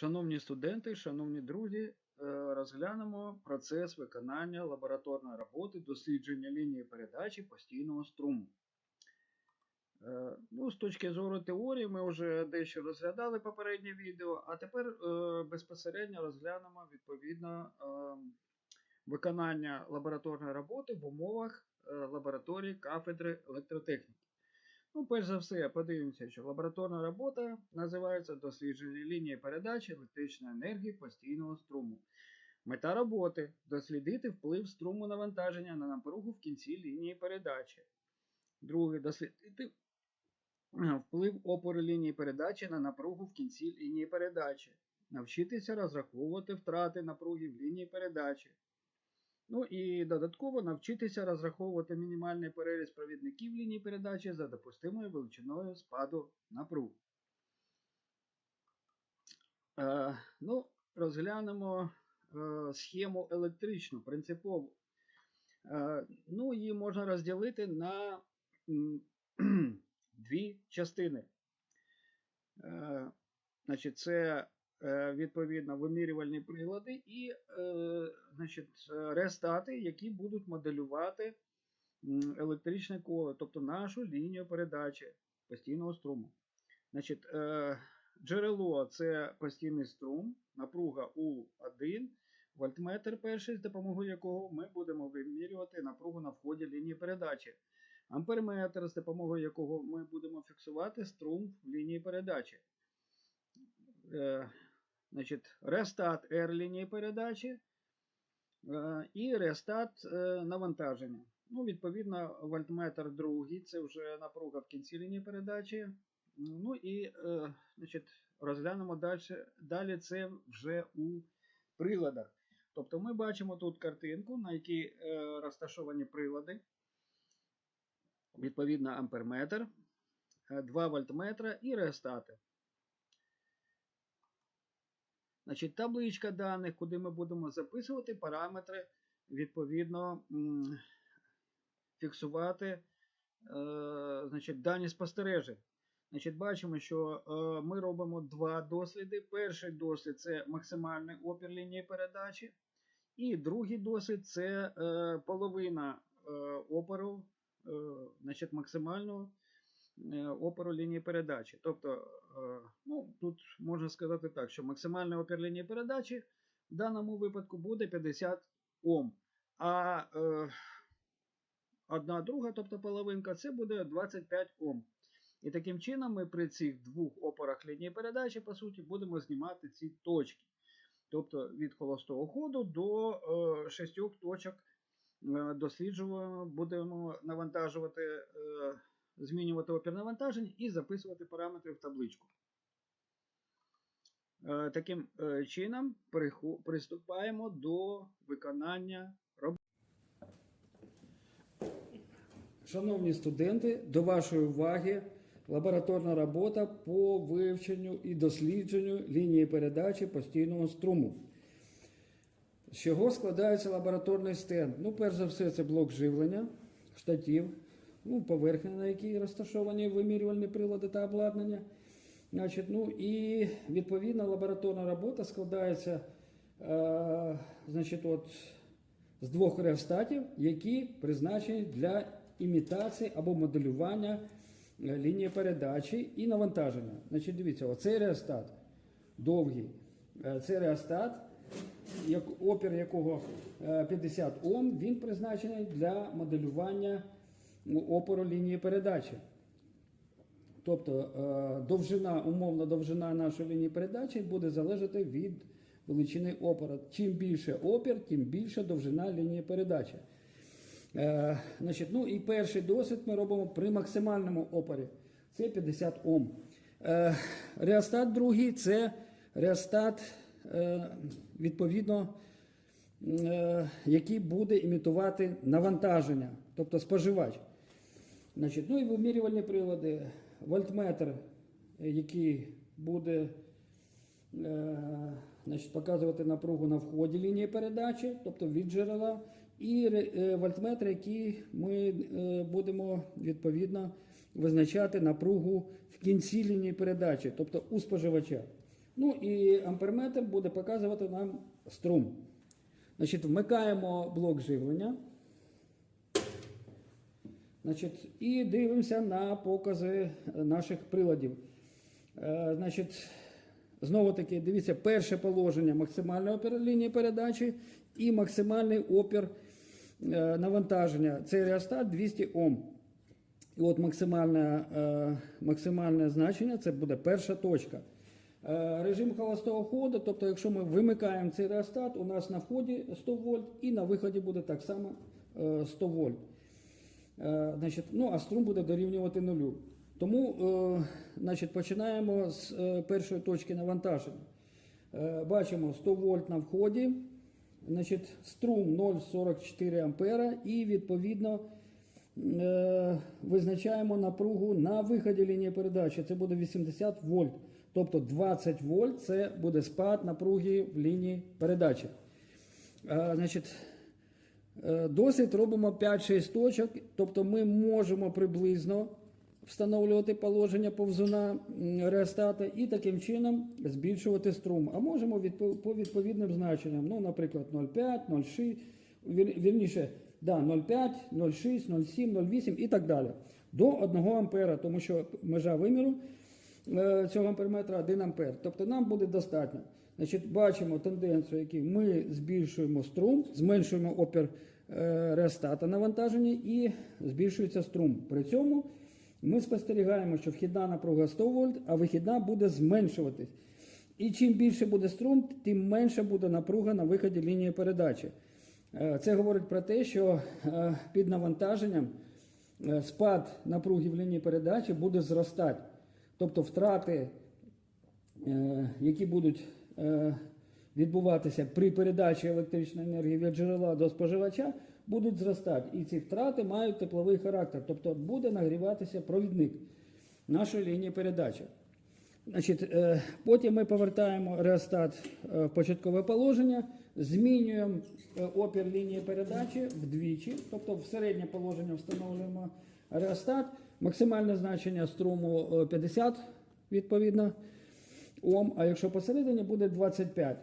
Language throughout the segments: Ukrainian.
Шановні студенти, шановні друзі, е, розглянемо процес виконання лабораторної роботи дослідження лінії передачі постійного струму. Е, Ну, з точки зору теорії, ми вже дещо розглядали попереднє відео, а тепер е, безпосередньо розглянемо відповідно виконання лабораторної роботи в умовах лабораторії кафедри електротехніки. Ну, перш за все, подивимося, що лабораторна робота називається дослідження лінії передачі електричної енергії постійного струму. Мета роботи дослідити вплив струму навантаження на напругу в кінці лінії передачі. Друге, дослідити е, вплив опору лінії передачі на напругу в кінці лінії передачі. Навчитися розраховувати втрати напруги в лінії передачі. Ну і додатково навчитися розраховувати мінімальний переріз провідників лінії передачі за допустимою величиною спаду напруг. Е, ну, розглянемо е, схему електричну, принципову. Е, ну, її можна розділити на дві частини. Е, значить, це відповідно вимірювальні прилади і е, значить, е, рестати, які будуть моделювати електричне коло, тобто нашу лінію передачі постійного струму. Значить, е, джерело це постійний струм, напруга У1, вольтметр перший, з допомогою якого ми будемо вимірювати напругу на вході лінії передачі. Амперметр, з допомогою якого ми будемо фіксувати струм в лінії передачі. Значить, рестат R лінії передачі і рестат е, навантаження. Ну, відповідно, вольтметр другий, це вже напруга в кінці лінії передачі. Ну і е, значить, розглянемо далі, далі це вже у приладах. Тобто ми бачимо тут картинку, на якій е, розташовані прилади. Відповідно, амперметр, 2 вольтметра і рестати. Значить, табличка даних, куди ми будемо записувати параметри, відповідно, фіксувати е, значить, дані спостережень. Значить, бачимо, що е, ми робимо два досліди. Перший дослід це максимальний опір лінії передачі. І другий дослід це е, половина опору, значить, максимального опору лінії передачі. Тобто, е, ну, тут можна сказати так, що максимальний опір лінії передачі в даному випадку буде 50 Ом. А е, одна друга, тобто половинка, це буде 25 Ом. І таким чином ми при цих двох опорах лінії передачі, по суті, будемо знімати ці точки. Тобто від холостого ходу до е, шістьох точок е, досліджуємо, будемо навантажувати, е, змінювати опір навантажень і записувати параметри в табличку. Е, таким е, чином приступаємо до виконання роботи. Шановні студенти, до вашої уваги лабораторна робота по вивченню і дослідженню лінії передачі постійного струму. З чого складається лабораторний стенд? Ну, перш за все, це блок живлення, штатів, ну, поверхня, на якій розташовані вимірювальні прилади та обладнання. Значить, ну і відповідна лабораторна робота складається е, значить, от, з двох реостатів, які призначені для імітації або моделювання е, лінії передачі і навантаження. Значить, дивіться, оцей реостат довгий. Е, Це реостат, опір якого е, 50 Ом, він призначений для моделювання опору лінії передачі. Тобто е, довжина, умовна довжина нашої лінії передачі буде залежати від величини опора. Чим більше опір, тим більша довжина лінії передачі. Е, значить, ну і перший досвід ми робимо при максимальному опорі. Це 50 Ом. Е, реостат другий це реостат, відповідно, який буде імітувати навантаження, тобто споживач. Значить, ну і вимірювальні прилади, вольтметр, е, який буде е, значить, показувати напругу на вході лінії передачі, тобто від джерела, і е, вольтметр, який ми е, будемо відповідно визначати напругу в кінці лінії передачі, тобто у споживача. Ну і амперметр буде показувати нам струм. Значить, вмикаємо блок живлення. Значить, і дивимося на покази наших приладів. Е, Значить, знову таки, дивіться, перше положення максимальної опір лінії передачі і максимальний опір е, навантаження. Цей реостат 200 Ом. І от максимальне, максимальне значення це буде перша точка. Е, Режим холостого ходу, тобто, якщо ми вимикаємо цей реостат, у нас на вході 100 вольт і на виході буде так само е, 100 вольт. Е, Значить, ну, а струм буде дорівнювати нулю. Тому е, значить, починаємо з е, першої точки навантаження. Бачимо 100 вольт на вході, значить, струм 0,44 ампера і відповідно визначаємо напругу на виході лінії передачі. Це буде 80 вольт. Тобто 20 вольт це буде спад напруги в лінії передачі. Значить, Е, Досвід робимо 5-6 точок, тобто ми можемо приблизно встановлювати положення повзуна реостата і таким чином збільшувати струм. А можемо по відповідним значенням, ну, наприклад, 0,5, 0,6, вірніше, да, 0,5, 0,6, 0,7, 0,8 і так далі. До 1 ампера, тому що межа виміру е, цього амперметра 1 ампер. Тобто нам буде достатньо. Значить, бачимо тенденцію, яку ми збільшуємо струм, зменшуємо опір е, реостата навантаження і збільшується струм. При цьому ми спостерігаємо, що вхідна напруга 100 вольт, а вихідна буде зменшуватись. І чим більше буде струм, тим менше буде напруга на виході лінії передачі. Е, Це говорить про те, що е, під навантаженням спад напруги в лінії передачі буде зростати. Тобто втрати які будуть відбуватися при передачі електричної енергії від джерела до споживача, будуть зростати. І ці втрати мають тепловий характер, тобто буде нагріватися провідник нашої лінії передачі. Значить, е, потім ми повертаємо реостат е, в початкове положення, змінюємо е, опір лінії передачі вдвічі, тобто в середнє положення встановлюємо реостат, максимальне значення струму е, 50 відповідно Ом, а якщо посередині буде 25.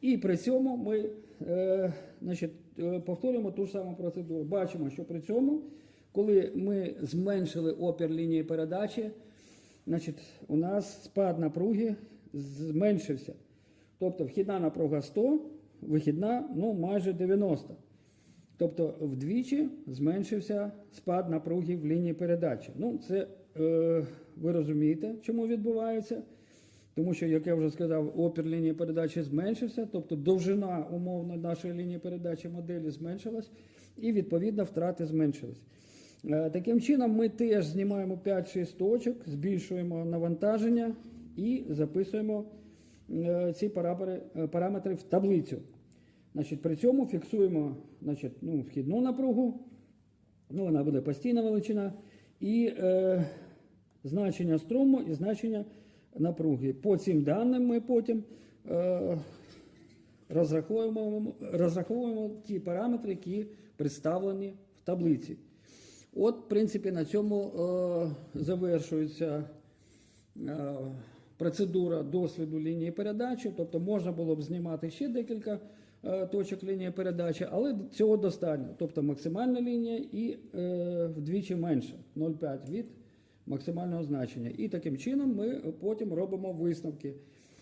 І при цьому ми е, значить, е, повторюємо ту ж саму процедуру. Бачимо, що при цьому, коли ми зменшили опір лінії передачі, значить, у нас спад напруги зменшився. Тобто вхідна напруга 100, вихідна ну, майже 90. Тобто вдвічі зменшився спад напруги в лінії передачі. Ну, це е, ви розумієте, чому відбувається. Тому що, як я вже сказав, опір лінії передачі зменшився, тобто довжина умовно нашої лінії передачі моделі зменшилась, і відповідно втрати зменшились. Е, Таким чином, ми теж знімаємо 5-6 точок, збільшуємо навантаження і записуємо е, ці е, параметри в таблицю. Значить, при цьому фіксуємо значить, ну, вхідну напругу, ну, вона буде постійна величина, і е, значення струму і значення напруги. По цим даним ми потім е, розраховуємо, розраховуємо ті параметри, які представлені в таблиці. От, в принципі, на цьому е, завершується е, процедура досліду лінії передачі. Тобто можна було б знімати ще декілька е, точок лінії передачі, але цього достатньо. Тобто максимальна лінія і е, вдвічі менше 0,5 від максимального значення. І таким чином ми потім робимо висновки,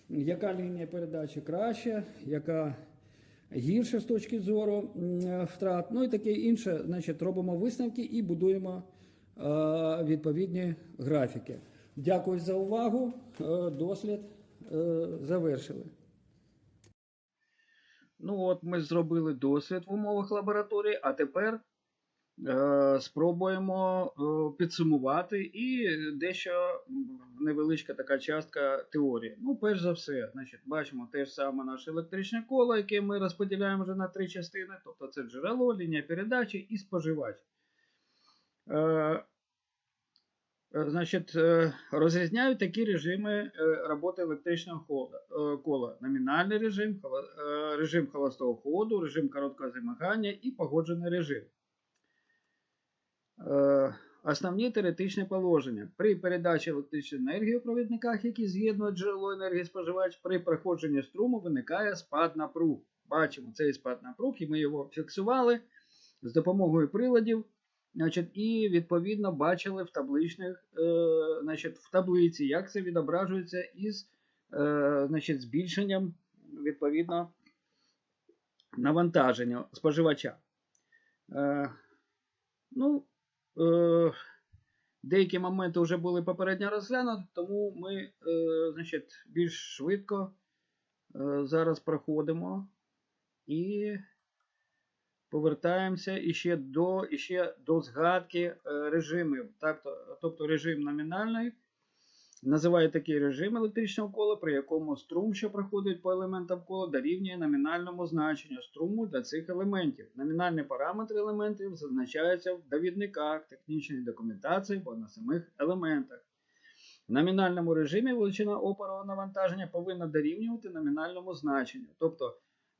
яка лінія передачі краще, яка гірше з точки зору втрат, ну і таке інше. Значить, робимо висновки і будуємо е, відповідні графіки. Дякую за увагу. Е, Дослід е, завершили. Ну от ми зробили дослід в умовах лабораторії, а тепер е, спробуємо е, підсумувати і дещо невеличка така частка теорії. Ну, перш за все, значить, бачимо те ж саме наше електричне коло, яке ми розподіляємо вже на три частини, тобто це джерело, лінія передачі і споживач. Е, е, Значить, е, розрізняють такі режими е, роботи електричного кола. е. Номінальний режим, е, режим холостого ходу, режим короткого замикання і погоджений режим. Е, Основні теоретичні положення. При передачі електричної енергії у провідниках, які з'єднують джерело енергії споживач, при проходженні струму виникає спад напруг. Бачимо цей спад напруг, і ми його фіксували з допомогою приладів. Значить, і відповідно бачили в табличних, е, значить, в таблиці, як це відображується із е, значить, збільшенням відповідно навантаження споживача. Е, ну, е, деякі моменти вже були попередньо розглянуті, тому ми е, значить, більш швидко е, зараз проходимо і повертаємося іще до, іще до згадки е, режимів. Так, то- тобто режим номінальний називає такий режим електричного кола, при якому струм, що проходить по елементам кола, дорівнює номінальному значенню струму для цих елементів. Номінальні параметри елементів зазначаються в довідниках технічної документації або на самих елементах. В номінальному режимі величина опорного навантаження повинна дорівнювати номінальному значенню. Тобто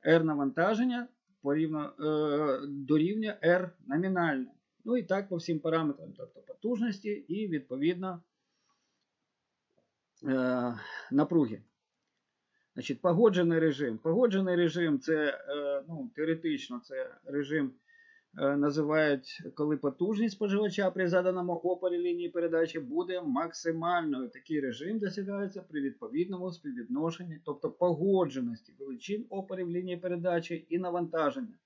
R навантаження порівно, е, дорівнює R номінальне. Ну і так по всім параметрам, тобто потужності і відповідно е, напруги. Значить, погоджений режим. Погоджений режим це е, ну, теоретично це режим е, називають, коли потужність споживача при заданому опорі лінії передачі буде максимальною. Такий режим досягається при відповідному співвідношенні, тобто погодженості величин опорів лінії передачі і навантаження.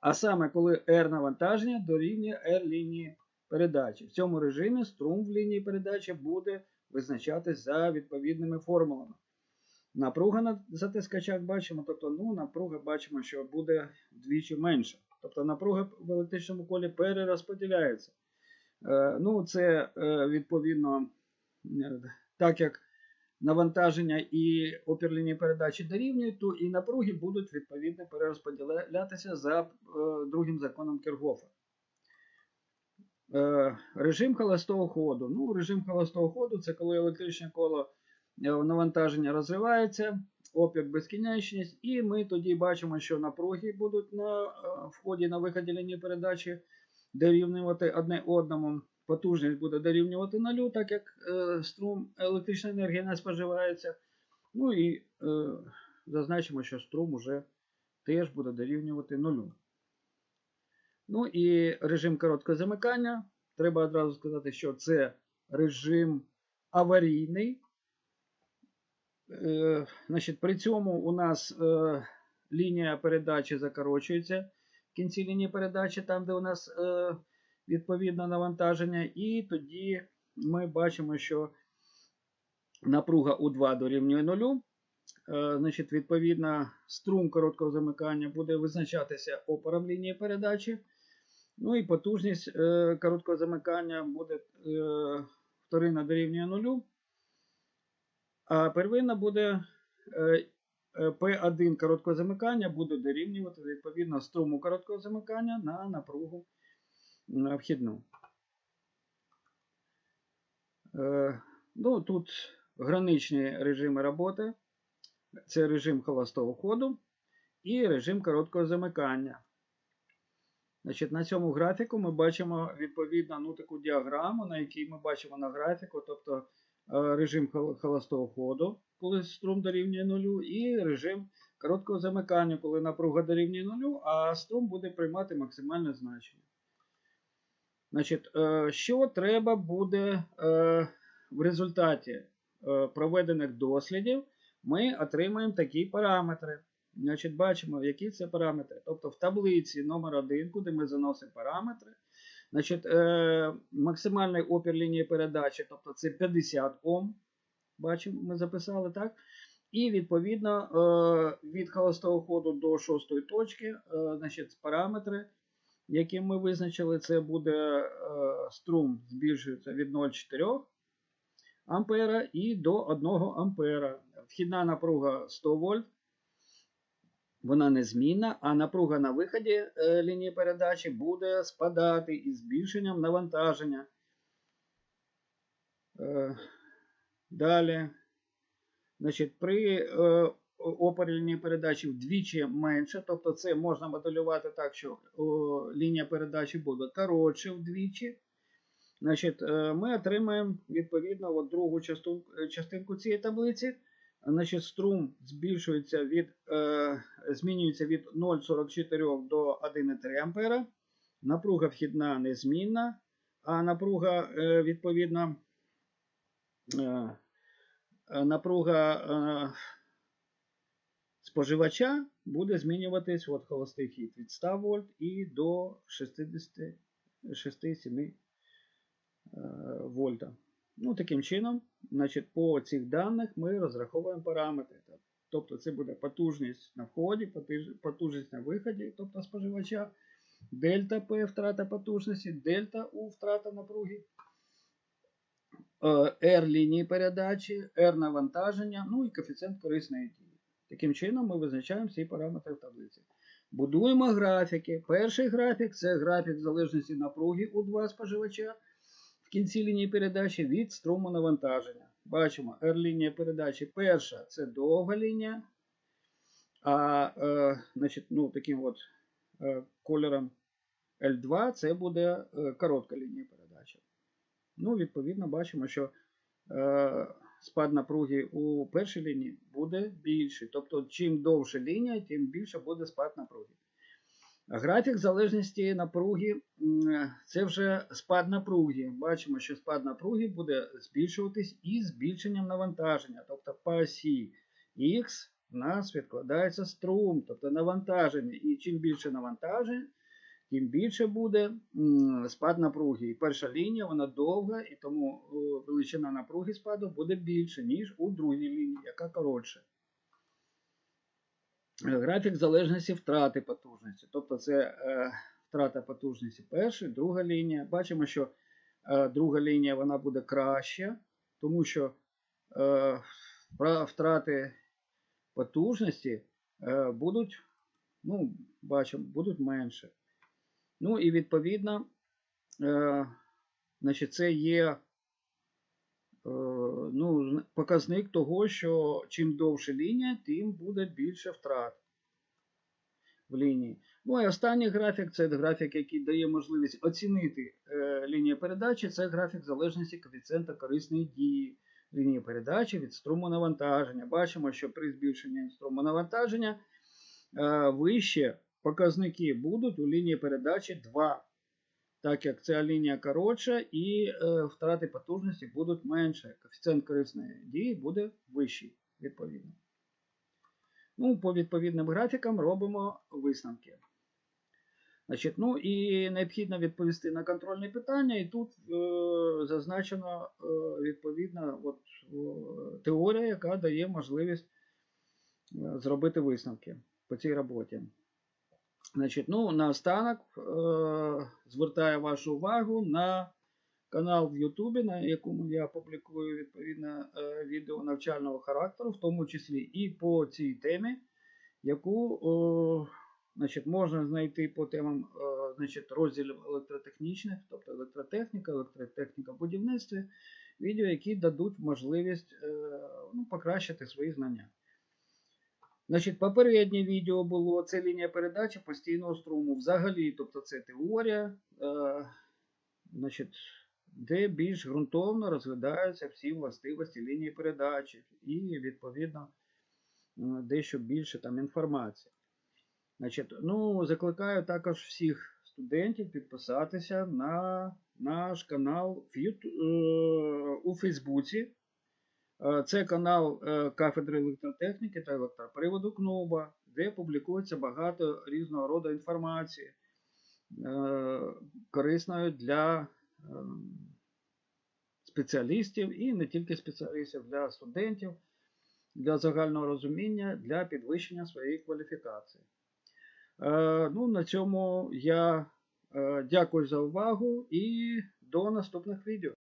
А саме коли R навантаження дорівнює R лінії передачі. В цьому режимі струм в лінії передачі буде визначатись за відповідними формулами. Напруга на затискачах бачимо, тобто ну, напруга бачимо, що буде вдвічі менше. Тобто напруга в електричному колі перерозподіляється. Е, ну, це е, відповідно, е, так як навантаження і опір лінії передачі дорівнюють, то і напруги будуть відповідно перерозподілятися за е, другим законом Кіргофа. Е, режим холостого ходу. Ну, режим холостого ходу це коли електричне коло е, навантаження розривається, опір безкінечність, і ми тоді бачимо, що напруги будуть на е, вході на виході лінії передачі дорівнювати одне одному. Потужність буде дорівнювати нулю, так як струм електричної енергії не споживається. Ну і е, зазначимо, що струм уже теж буде дорівнювати нулю. Ну і режим короткого замикання. Треба одразу сказати, що це режим аварійний. Е, значить, при цьому у нас е, лінія передачі закорочується в кінці лінії передачі, там, де у нас е, відповідне навантаження. І тоді ми бачимо, що напруга У2 дорівнює нулю. Е, Значить, відповідно, струм короткого замикання буде визначатися опором лінії передачі. Ну і потужність е, короткого замикання буде е, вторинна дорівнює нулю. А первинна буде е, е, P1 короткого замикання буде дорівнювати відповідно струму короткого замикання на напругу на вхідну. Е, ну, тут граничні режими роботи. Це режим холостого ходу і режим короткого замикання. Значить, На цьому графіку ми бачимо відповідно ну, таку діаграму, на якій ми бачимо на графіку, тобто е, режим холостого ходу, коли струм дорівнює нулю, і режим короткого замикання, коли напруга дорівнює нулю, а струм буде приймати максимальне значення. Значить, е, що треба буде е, в результаті проведених дослідів, ми отримаємо такі параметри. Значить, бачимо, які це параметри. Тобто в таблиці номер 1 куди ми заносимо параметри. Значить, е, максимальний опір лінії передачі, тобто це 50 Ом. Бачимо, ми записали так. І відповідно е, від холостого ходу до шостої точки, е, значить, параметри, які ми визначили, це буде е, струм збільшується від 0,4 ампера і до 1 ампера. Вхідна напруга 100 вольт. Вона незмінна, а напруга на виході е, лінії передачі буде спадати із збільшенням навантаження. Е, далі. Значить, при е, опорі лінії передачі вдвічі менше, тобто це можна моделювати так, що лінія передачі буде коротше вдвічі. Значить, ми отримаємо відповідно от другу частинку цієї таблиці. Значить, струм збільшується від, е, змінюється від 0,44 до 1,3 ампера. Напруга вхідна незмінна, а напруга е, відповідно е, е, напруга е, споживача буде змінюватись от холостий хід від 100 вольт і до 66-7 вольта. Ну, таким чином, значить, по цих даних ми розраховуємо параметри. Тобто це буде потужність на вході, потужність на виході, тобто споживача, дельта P втрата потужності, дельта U втрата напруги, е, R лінії передачі, R навантаження, ну і коефіцієнт корисної дії. Таким чином ми визначаємо всі параметри в таблиці. Будуємо графіки. Перший графік це графік залежності напруги у 2 споживача кінці лінії передачі від струму навантаження. Бачимо, R-лінія передачі перша це довга лінія, а е, значить, ну, таким от е, кольором L2 це буде е, коротка лінія передачі. Ну, відповідно, бачимо, що е, спад напруги у першій лінії буде більший. Тобто, чим довша лінія, тим більше буде спад напруги. Графік залежності напруги це вже спад напруги. Бачимо, що спад напруги буде збільшуватись із збільшенням навантаження. Тобто по осі Х у нас відкладається струм, тобто навантаження. І чим більше навантаження, тим більше буде спад напруги. І перша лінія вона довга, і тому величина напруги спаду буде більше, ніж у другій лінії, яка коротша. Графік залежності втрати потужності. Тобто це е, втрата потужності перша, друга лінія. Бачимо, що е, друга лінія вона буде краща, тому що е, втрати потужності будуть, ну, бачимо, будуть менше. Ну і відповідно, значить, це є ну, показник того, що чим довше лінія, тим буде більше втрат в лінії. Ну і останній графік це графік, який дає можливість оцінити е, лінію передачі. Це графік залежності коефіцієнта корисної дії лінії передачі від струму навантаження. Бачимо, що при збільшенні струму навантаження е, вище показники будуть у лінії передачі 2 так як ця лінія коротша і е, втрати потужності будуть менше. Коефіцієнт корисної дії буде вищий, відповідно. Ну, по відповідним графікам робимо висновки. Значить, ну і необхідно відповісти на контрольні питання, і тут е, зазначено е, відповідна от, е, теорія, яка дає можливість е, зробити висновки по цій роботі. Значить, ну, наостанок е, звертаю вашу увагу на канал в Ютубі, на якому я публікую відповідне е, відео навчального характеру, в тому числі і по цій темі, яку о, значить, можна знайти по темам е, значить, розділів електротехнічних, тобто електротехніка, електротехніка в будівництві, відео, які дадуть можливість е, ну, покращити свої знання. Значить, попереднє відео було це лінія передачі постійного струму. Взагалі, тобто це теорія, е, значить, де більш ґрунтовно розглядаються всі властивості лінії передачі і, відповідно, е, дещо більше там інформації. Значить, ну, закликаю також всіх студентів підписатися на наш канал е, у Фейсбуці. Е, Це канал е, кафедри електротехніки та електроприводу КНУБА, де публікується багато різного роду інформації, е, корисної для спеціалістів і не тільки спеціалістів, для студентів, для загального розуміння, для підвищення своєї кваліфікації. Ну, на цьому я дякую за увагу і до наступних відео.